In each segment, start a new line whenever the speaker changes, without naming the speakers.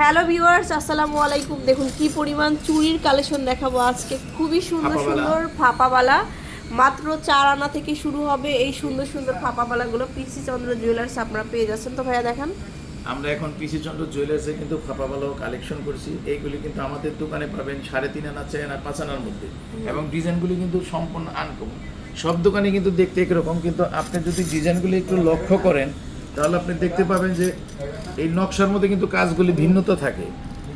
Hello viewers আসসালামু আলাইকুম। দেখুন কি পরিমাণ চুড়ির কালেকশন দেখাবো আজকে। খুবই সুন্দর সুন্দর ফাপাবালা। মাত্র চার আনা থেকে শুরু হবে এই সুন্দর সুন্দর ফাপাবালাগুলো। পিসি চন্দ্র জুয়েলার্স আপনারা পেয়ে যাচ্ছেন। তো ভাইয়া দেখান।
আমরা এখন পিসি চন্দ্র জুয়েলার্সে কিন্তু ফাঁপা ভালো কালেকশন করছি। এইগুলি কিন্তু আমাদের দোকানে পাবেন সাড়ে তিন আনা চার আনা পাঁচ আনার মধ্যে। এবং ডিজাইনগুলি কিন্তু সম্পূর্ণ আনকমন সব দোকানে কিন্তু দেখতে একরকম কিন্তু আপনি যদি ডিজাইনগুলি একটু লক্ষ্য করেন তাহলে আপনি দেখতে পাবেন যে এই নকশার মধ্যে কিন্তু কাজগুলি ভিন্নতা থাকে।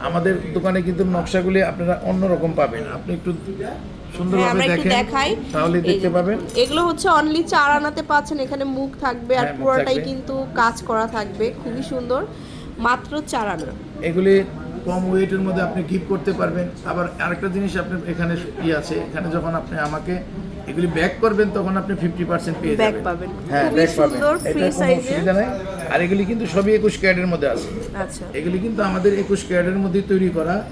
আমাদের দোকানে কিন্তু নকশাগুলি আপনারা অন্যরকম পাবেন। আপনি একটু
হ্যাঁ
সুন্দরভাবে দেখেন তাহলে দেখতে পাবেন।
এগুলো হচ্ছে অনলি চার আনাতে পাচ্ছেন এখানে মুখ থাকবে আর
হ্যাঁ,
পুরোটাই কিন্তু কাজ করা থাকবে। খুবই সুন্দর। মাত্র চার আনা।
এগুলি কম ওয়েটের মধ্যে আপনি গিফট করতে পারবেন। আবার আরেকটা জিনিস আপনি এখানে ই আছে এখানে যখন আপনি আমাকে এগুলি ব্যাক করবেন তখন আপনি ফিফটি পার্সেন্ট পেয়ে যাবেন।
পাবেন।
হ্যাঁ ব্যাক পাবেন। এটা কোনো অসুবিধা নাই। আর এগুলি কিন্তু সবই একুশ ক্যারেটের মধ্যে আছে।
আচ্ছা।
এগুলি কিন্তু আমাদের একুশ ক্যারেটের মধ্যে তৈরি করা।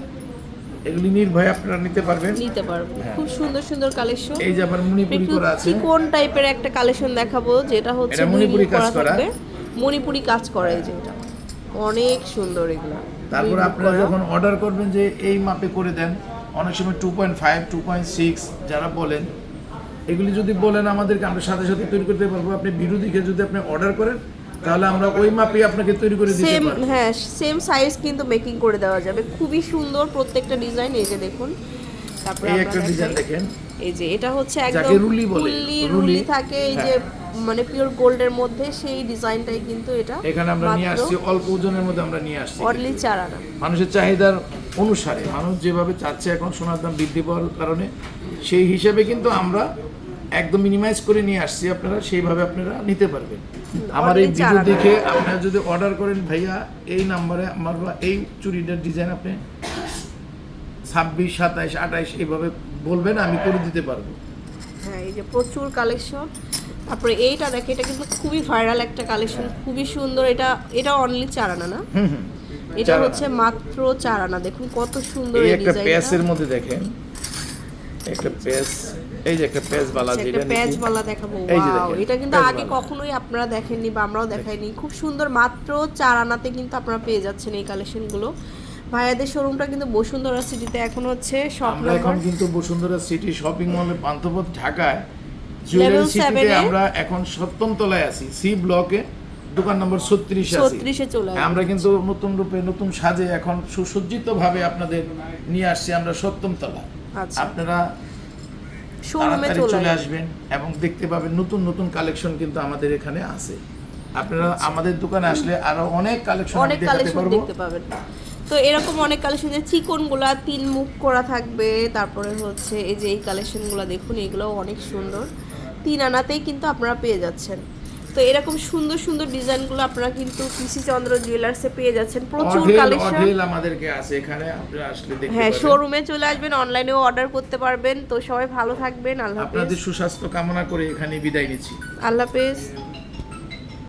এগুলি নির্ভয়ে আপনারা নিতে পারবেন।
নিতে পারবেন।
হ্যাঁ।
খুব সুন্দর সুন্দর কালেকশন
এই যে আবার মণিপুরি করা আছে।
কোন টাইপের একটা কালেকশন দেখাবো যেটা হচ্ছে
এটা মণিপুরি কাজ করা।
মণিপুরি কাজ করা এই যে এটা। অনেক সুন্দর এগুলো।
তারপর আপনারা যখন অর্ডার করবেন যে এই মাপে করে দেন অনেক সময় two point five two point six যারা বলেন এগুলি যদি বলেন আমাদেরকে আমরা সাথে সাথে তৈরি করতে পারব। আপনি বিরোধীকে যদি আপনি অর্ডার করেন তাহলে আমরা ওই মাপে আপনাকে তৈরি করে দিতে
সেম হ্যাঁ সেম সাইজ কিন্তু মেকিং করে দেওয়া যাবে। খুবই সুন্দর প্রত্যেকটা ডিজাইন এই যে দেখুন। তারপরে
এই একটা ডিজাইন দেখেন।
এই যে এটা হচ্ছে একদম
রুলি বলে, রুলি।
রুলি থাকে এই যে
হ্যাঁ।
মানে পিওর গোল্ডের মধ্যে সেই ডিজাইনটাই কিন্তু এটা
এখানে আমরা নিয়ে আসছি অল্প ওজনের মধ্যে আমরা নিয়ে আসছি।
অনলি চার আনা।
মানুষের চাহিদার অনুসারে মানুষ যেভাবে চাচ্ছে এখন সোনার দাম বৃদ্ধি পাওয়ার কারণে সেই হিসাবে কিন্তু আমরা একদম মিনিমাইজ করে নিয়ে আসছি আপনারা সেইভাবে আপনারা নিতে পারবেন। আমার এই ভিডিও দেখে আপনারা যদি অর্ডার করেন ভাইয়া এই নাম্বারে আমার বা এই চুড়িটার ডিজাইন আপনি ছাব্বিশ সাতাইশ আঠাইশ এইভাবে বলবেন আমি করে দিতে পারব।
হ্যাঁ এই যে প্রচুর কালেকশন তারপরে এইটা দেখে এটা কিন্তু খুবই ভাইরাল একটা কালেকশন খুবই সুন্দর। এটা এটা অনলি চার আনা না এটা হচ্ছে মাত্র চার আনা দেখুন কত সুন্দর
এই একটা প্যাসের মধ্যে দেখেন। একটা প্যাস এই যে একটা প্যাস বালা
আচ্ছা,
যেটা
একটা প্যাচ বালা দেখাবো। ওয়াও এটা কিন্তু আগে কখনোই আপনারা দেখেননি বা আমরাও দেখাইনি। খুব সুন্দর মাত্র চার আনাতে কিন্তু আপনারা পেয়ে যাচ্ছেন এই কালেকশনগুলো ভাইয়াদের শোরুমটা কিন্তু বসুন্ধরা সিটিতে এখন হচ্ছে শপ
আমরা এখন কিন্তু বসুন্ধরা সিটি শপিং মলে পান্থপথ ঢাকায় জুয়েলারি সিটিতে আমরা এখন সপ্তম তলায় আছি। সি ব্লকে দোকান নম্বর ছত্রিশ আছি।
ছত্রিশে চলে
আমরা কিন্তু নতুন রূপে নতুন সাজে এখন সুসজ্জিত ভাবে আপনাদের নিয়ে আসছি আমরা সপ্তম তলা
আচ্ছা।
আপনারা
শোরুমে চলে
আসবেন এবং দেখতে পাবেন নতুন নতুন কালেকশন কিন্তু আমাদের এখানে আছে। আপনারা আমাদের দোকানে আসলে আরও অনেক কালেকশন পারব।
দেখতে পাবেন। তো এরকম অনেক কালেকশন যে চিকনগুলা তিন মুখ করা থাকবে তারপরে হচ্ছে এই যে এই কালেকশনগুলো দেখুন এগুলোও অনেক সুন্দর। তিন আনাতেই কিন্তু আপনারা পেয়ে যাচ্ছেন। তো এরকম সুন্দর সুন্দর ডিজাইনগুলো আপনারা কিন্তু পিসি চন্দ্র জুয়েলার্সে পেয়ে যাচ্ছেন। প্রচুর কালেকশন
আমাদেরকে আছে এখানে আপনারা আসলে দেখতে
হ্যাঁ শোরুমে চলে আসবেন অনলাইনেও অর্ডার করতে পারবেন। তো সবাই ভালো থাকবেন আল্লাহ
আপনাদের
হাফেজ।
সুস্বাস্থ্য কামনা করে এখানে বিদায় নিচ্ছি।
আল্লাহ হাফেজ।